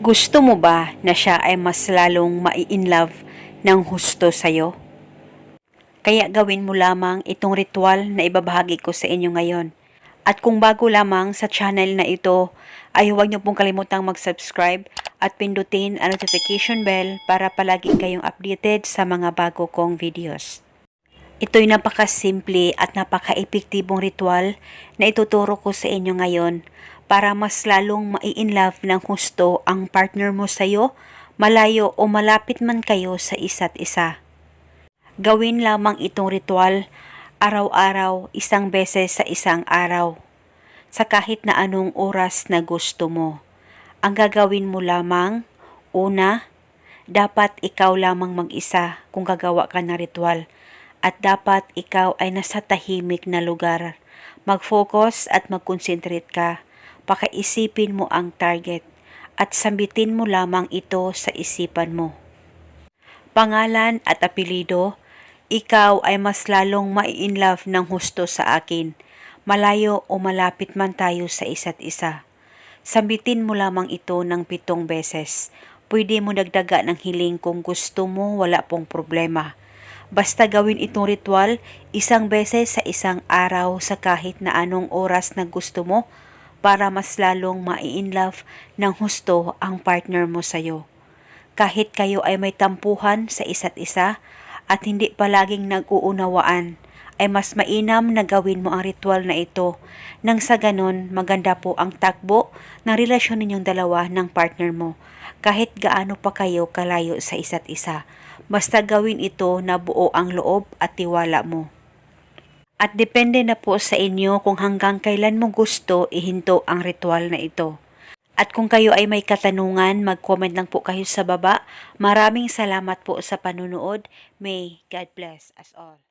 Gusto mo ba na siya ay mas lalong mai-inlove ng husto sa'yo? Kaya gawin mo lamang itong ritual na ibabahagi ko sa inyo ngayon. At kung bago lamang sa channel na ito, ay huwag niyo pong kalimutang mag-subscribe at pindutin ang notification bell para palagi kayong updated sa mga bago kong videos. Ito'y napakasimple at napaka-epektibong ritual na ituturo ko sa inyo ngayon para mas lalong mai-inlove ng husto ang partner mo sa'yo, malayo o malapit man kayo sa isa't isa. Gawin lamang itong ritual araw-araw isang beses sa isang araw sa kahit na anong oras na gusto mo. Ang gagawin mo lamang, una, dapat ikaw lamang mag-isa kung gagawa ka ng ritual at dapat ikaw ay nasa tahimik na lugar. Mag-focus at mag-concentrate ka. Pakaisipin mo ang target at sambitin mo lamang ito sa isipan mo. Pangalan at apelido, ikaw ay mas lalong mai-inlove ng husto sa akin, malayo o malapit man tayo sa isa't isa. Sambitin mo lamang ito ng pitong beses. Pwede mo dagdaga ng hiling kung gusto mo, wala pong problema. Basta gawin itong ritual isang beses sa isang araw sa kahit na anong oras na gusto mo para mas lalong mai-inlove ng husto ang partner mo sa'yo. Kahit kayo ay may tampuhan sa isa't isa at hindi palaging nag-uunawaan, ay mas mainam na gawin mo ang ritual na ito nang sa ganon maganda po ang takbo ng relasyon ninyong dalawa ng partner mo kahit gaano pa kayo kalayo sa isa't isa. Basta gawin ito na buo ang loob at tiwala mo. At depende na po sa inyo kung hanggang kailan mo gusto ihinto ang ritual na ito. At kung kayo ay may katanungan, mag-comment lang po kayo sa baba. Maraming salamat po sa panunood. May God bless us all.